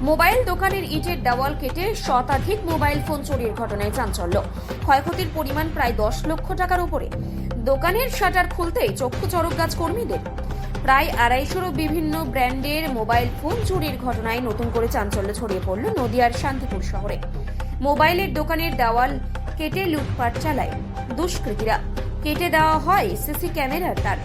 Mobile দোকানের ইটের দেওয়াল কেটে শতাধিক মোবাইল ফোন চুরির ঘটনায় চাঞ্চল্য। ক্ষয়ক্ষতির পরিমাণ প্রায় দশ লক্ষ টাকার উপরে। দোকানের শাটার খুলতেই চক্ষু চরক গাছ কর্মীদের। প্রায় আড়াইশোরও বিভিন্ন ব্র্যান্ডের মোবাইল ফোন চুরির ঘটনায় নতুন করে চাঞ্চল্য ছড়িয়ে পড়ল নদিয়ার শান্তিপুর শহরে। মোবাইলের দোকানের দেওয়াল কেটে লুটপাট চালায় দুষ্কৃতীরা। কেটে দেওয়া হয় সিসি ক্যামেরার তার।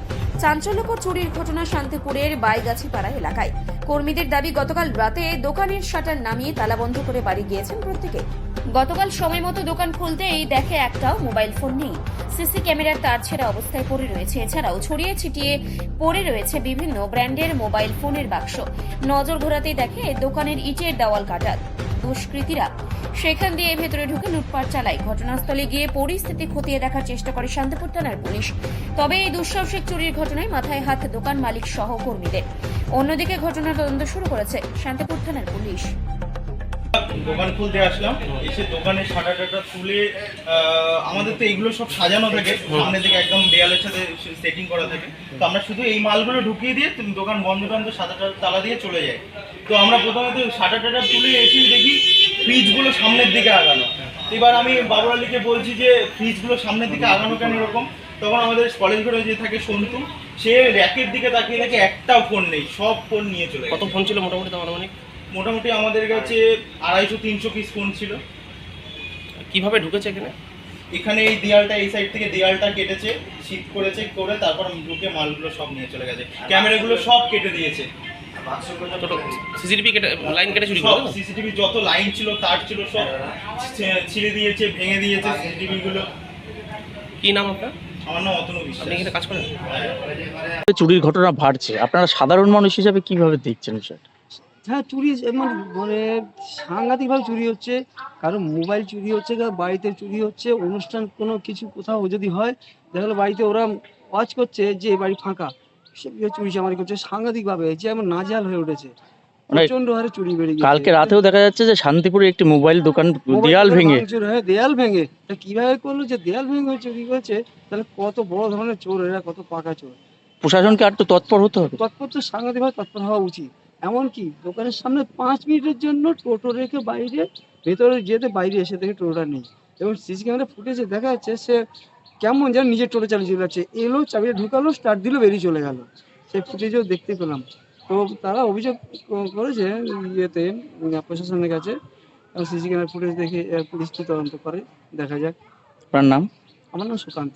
চাঞ্চল্যকর চুরির ঘটনা শান্তিপুরের বাইগাছিপাড়া এলাকায়। কর্মীদের দাবি, গতকাল রাতে দোকানের শাটার নামিয়ে তালাবন্ধ করে বাড়ি গিয়েছেন প্রত্যেকে। গতকাল সময় মতো দোকান খুলতেই দেখে একটাও মোবাইল ফোন নেই। সিসি ক্যামেরার তার ছেঁড়া অবস্থায় পড়ে রয়েছে। এছাড়াও ছড়িয়ে ছিটিয়ে পড়ে রয়েছে বিভিন্ন ব্র্যান্ডের মোবাইল ফোনের বাক্স। নজর ঘোরাতেই দেখে দোকানের ইটের দেওয়াল কাটা দুষ্কৃতীরা। সেখান দিয়ে ভেতরে ঢুকে লুটপাট চালায়। ঘটনাস্থলে গিয়ে পরিস্থিতি খতিয়ে দেখার চেষ্টা করে শান্তিপুর থানার পুলিশ। তবে এই দুঃসাহসিক চুরির ঘটনায় মাথায় হাত দোকান মালিক সহকর্মীদের অন্যদিকে ঘটনার তদন্ত শুরু করেছে শান্তিপুর থানার পুলিশ। দোকান খুলতে আসলাম। এসে দোকানের শাটার টাটা তুলে আমাদের তো এগুলো সব সাজানো থাকে। সামনে থেকে একদম দেয়ালের সাথে সেটিং করা থাকে। তো আমরা শুধু এই মালগুলো ঢুকিয়ে দিয়ে দোকান বন্ধ টন্ধ সাদা তালা দিয়ে চলে যাই। তো আমরা প্রথমে তো শাটার টাটা তুলে এসে দেখি ফ্রিজগুলো সামনের দিকে আগানো। এবার আমি বাবুর আলীকে বলছি যে ফ্রিজগুলো সামনের দিকে আগানো কেন এরকম? তখন আমাদের কলেজ ঘরে যে থাকে সন্তু, সে র্যাকের দিকে তাকিয়ে দেখে একটাও ফোন নেই, সব ফোন নিয়ে চলে কত ফোন ছিল মোটামুটি তোমার আনুমানিক মোটামুটি আমাদের কাছে আড়াইশো তিনশো পিস ফোন ছিল। কীভাবে ঢুকেছে এখানে? এখানে এই দেয়ালটা এই সাইড থেকে দেয়ালটা কেটেছে শীত করেছে করে তারপর ঢুকে মালগুলো সব নিয়ে চলে গেছে। ক্যামেরাগুলো সব কেটে দিয়েছে। সিসিটিভি কেটে লাইন কেটে চুরি সব করে সিসিটিভি যত লাইন ছিল তার ছিল সব ছিঁড়ে দিয়েছে ভেঙে দিয়েছে সিসিটিভি গুলো কি নাম আপনার? আমার নাম অতনু বিশ্বাস। আপনি এখানে কাজ করেন? চুরির ঘটনা বাড়ছে। আপনারা সাধারণ মানুষ হিসাবে কীভাবে দেখছেন বিষয়টা? হ্যাঁ চুরি মানে মানে সাংঘাতিকভাবে চুরি হচ্ছে। কারও মোবাইল চুরি হচ্ছে কারও বাড়িতে চুরি হচ্ছে অনুষ্ঠান কোনো কিছু কোথাও যদি হয় দেখা গেলো বাড়িতে ওরা ওয়াচ করছে যে বাড়ি ফাঁকা। সে চুরি চামারি করছে? সাংঘাতিকভাবে যে আমার নাজেহাল হয়ে উঠেছে। মানে প্রচণ্ড হারে চুরি বেড়ে গেছে কালকে রাতেও দেখা যাচ্ছে যে শান্তিপুরে একটি মোবাইল দোকান দেয়াল ভেঙে। দেয়াল ভেঙে। তা কীভাবে করল যে দেয়াল ভেঙে চুরি করেছে তাহলে কত বড় ধরনের চোর এরা কত পাকা চোর। প্রশাসনকে আর তো তৎপর হতে হবে। তৎপর তো সাংঘাতিকভাবে তৎপর হওয়া উচিত। এমনকি দোকানের সামনে পাঁচ মিনিটের জন্য টোটো রেখে বাইরে ভেতরে যেতে বাইরে এসে দেখে টোটোটা নেই। এবং সিসি ক্যামেরা ফুটেজে দেখা যাচ্ছে সে কেমন যেন নিজের টোটো চালিয়ে চলে যাচ্ছে। এলো চাবিটা ঢুকালো স্টার্ট দিল বেরিয়ে চলে গেল। সেই ফুটেজও দেখতে পেলাম। তো তারা অভিযোগ করেছে ইয়েতে প্রশাসনের কাছে। সিসি ক্যামেরা ফুটেজ দেখে আহ, পুলিশ তদন্ত করে? দেখা যাক। আপনার নাম? আমার নাম সুকান্ত।